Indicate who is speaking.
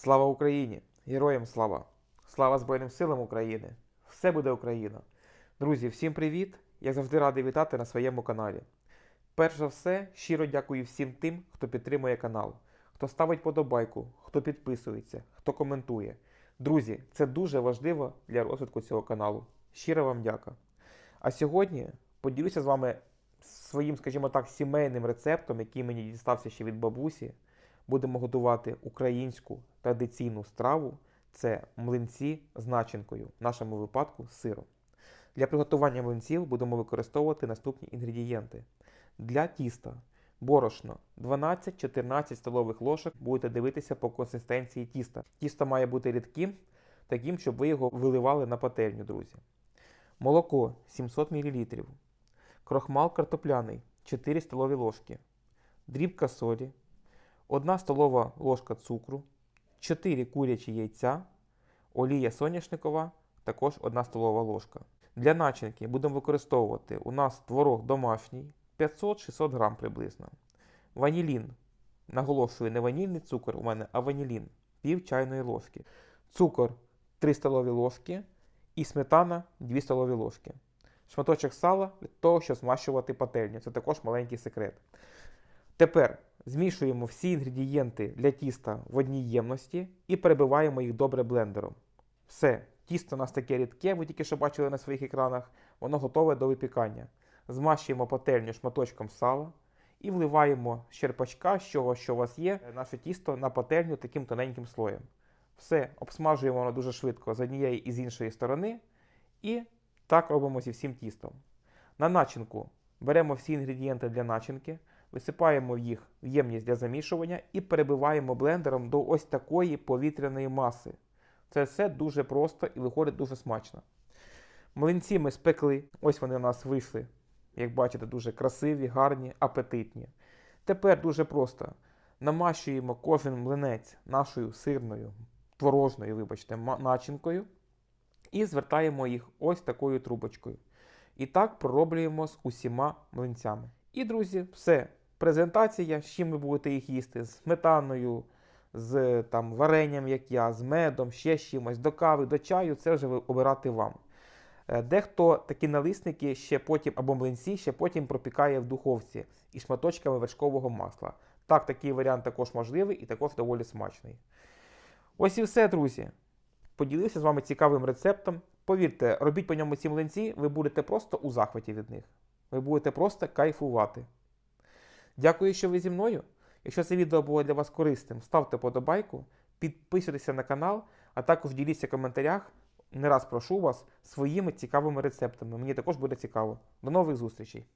Speaker 1: Слава Україні! Героям слава! Слава Збройним силам України! Все буде Україна! Друзі, всім привіт! Я завжди радий вітати на своєму каналі. Перш за все, щиро дякую всім тим, хто підтримує канал, хто ставить подобайку, хто підписується, хто коментує. Друзі, це дуже важливо для розвитку цього каналу. Щиро вам дяка. А сьогодні поділюся з вами своїм, скажімо так, сімейним рецептом, який мені дістався ще від бабусі. Будемо готувати українську традиційну страву. Це млинці з начинкою, в нашому випадку з сиром. Для приготування млинців будемо використовувати наступні інгредієнти. Для тіста борошно 12-14 столових ложок. Будете дивитися по консистенції тіста. Тісто має бути рідким, таким, щоб ви його виливали на пательню, друзі. Молоко 700 мл. Крохмал картопляний 4 столові ложки. Дрібка солі, 1 столова ложка цукру, 4 курячі яйця, олія соняшникова, також 1 столова ложка. Для начинки будемо використовувати у нас творог домашній 500-600 грам приблизно. Ванілін. Наголошую, не ванільний цукор у мене, а ванілін пів чайної ложки. Цукор 3 столові ложки і сметана 2 столові ложки. Шматочок сала для того, щоб змащувати пательню. Це також маленький секрет. Тепер змішуємо всі інгредієнти для тіста в одній ємності і перебиваємо їх добре блендером. Все, тісто у нас таке рідке, ви тільки що бачили на своїх екранах, воно готове до випікання. Змащуємо пательню шматочком сала і вливаємо з черпачка, з чого що у вас є, наше тісто на пательню таким тоненьким слоєм. Все, обсмажуємо воно дуже швидко з однієї і з іншої сторони. І так робимо зі всім тістом. На начинку беремо всі інгредієнти для начинки, висипаємо їх в ємність для замішування і перебиваємо блендером до ось такої повітряної маси. Це все дуже просто і виходить дуже смачно. Млинці ми спекли, ось вони у нас вийшли, як бачите, дуже красиві, гарні, апетитні. Тепер дуже просто намащуємо кожен млинець нашою сирною, творожною, вибачте, начинкою і звертаємо їх ось такою трубочкою. І так пророблюємо з усіма млинцями. І, друзі, все. Презентація, з чим ви будете їх їсти: з сметаною, з там, варенням, як я, з медом, ще з чимось, до кави, до чаю, це вже обирати вам. Е, Дехто такі налисники ще потім або млинці ще потім пропікає в духовці із шматочками вершкового масла. Так, такий варіант також можливий і також доволі смачний. Ось і все, друзі. Поділився з вами цікавим рецептом. Повірте, робіть по ньому ці млинці, ви будете просто у захваті від них. Ви будете просто кайфувати. Дякую, що ви зі мною. Якщо це відео було для вас корисним, ставте подобайку, підписуйтеся на канал, а також діліться в коментарях. Не раз прошу вас своїми цікавими рецептами. Мені також буде цікаво. До нових зустрічей!